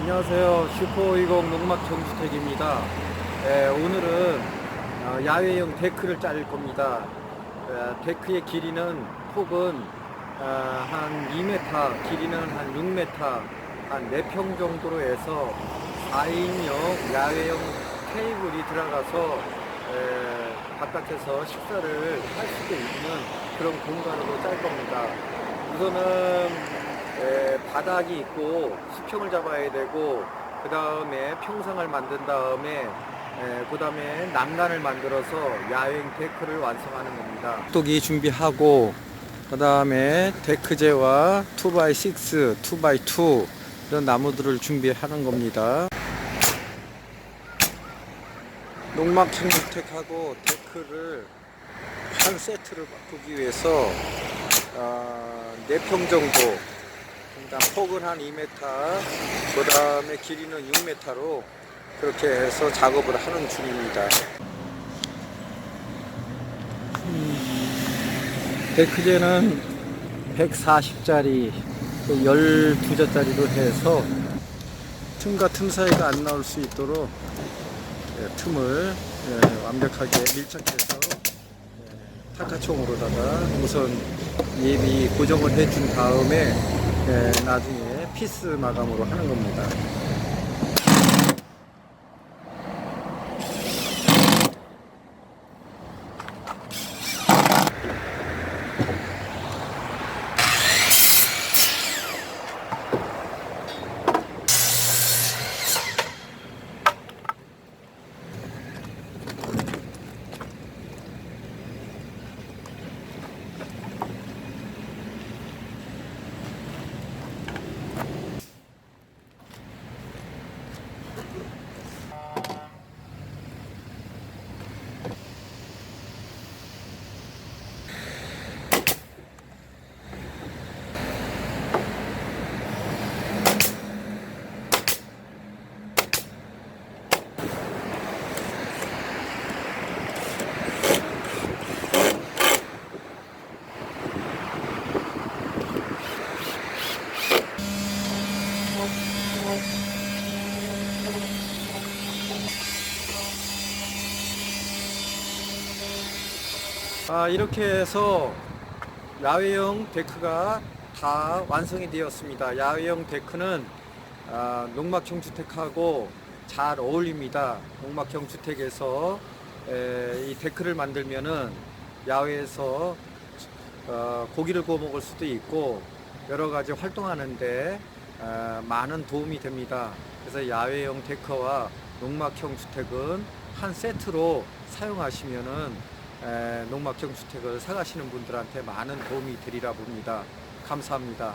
안녕하세요. 슈퍼20 농막 정주택입니다. 예, 오늘은 어, 야외형 데크를 자를 겁니다. 예, 데크의 길이는 폭은 어, 한 2m, 길이는 한 6m, 한 4평 정도로 해서 4인용 야외형 테이블이 들어가서 예, 바깥에서 식사를 할 수도 있는 그런 공간으로 짤 겁니다. 우선은 에, 바닥이 있고 수평을 잡아야 되고 그 다음에 평상을 만든 다음에 그 다음에 난간을 만들어서 야외 데크를 완성하는 겁니다. 똑똑이 준비하고 그 다음에 데크재와 2x6, 2x2 이런 나무들을 준비하는 겁니다. 농막 청주택하고 데크를 한 세트를 바꾸기 위해서 어, 4평 정도 일단 폭은 한 2m, 그 다음에 길이는 6m로 그렇게 해서 작업을 하는 중입니다. 데크제는 140짜리, 12자짜리로 해서 틈과 틈 사이가 안 나올 수 있도록 예, 틈을 예, 완벽하게 밀착해서 예, 타카총으로다가 우선 예비 고정을 해준 다음에 예, 나중에 피스 마감으로 하는 겁니다. 아, 이렇게 해서 야외형 데크가 다 완성이 되었습니다. 야외형 데크는 아, 농막형 주택하고 잘 어울립니다. 농막형 주택에서 에, 이 데크를 만들면은 야외에서 어, 고기를 구워 먹을 수도 있고 여러 가지 활동하는데 어, 많은 도움이 됩니다. 그래서 야외형 데크와 농막형 주택은 한 세트로 사용하시면은 에, 농막형 주택을 사가시는 분들한테 많은 도움이 되리라 봅니다. 감사합니다.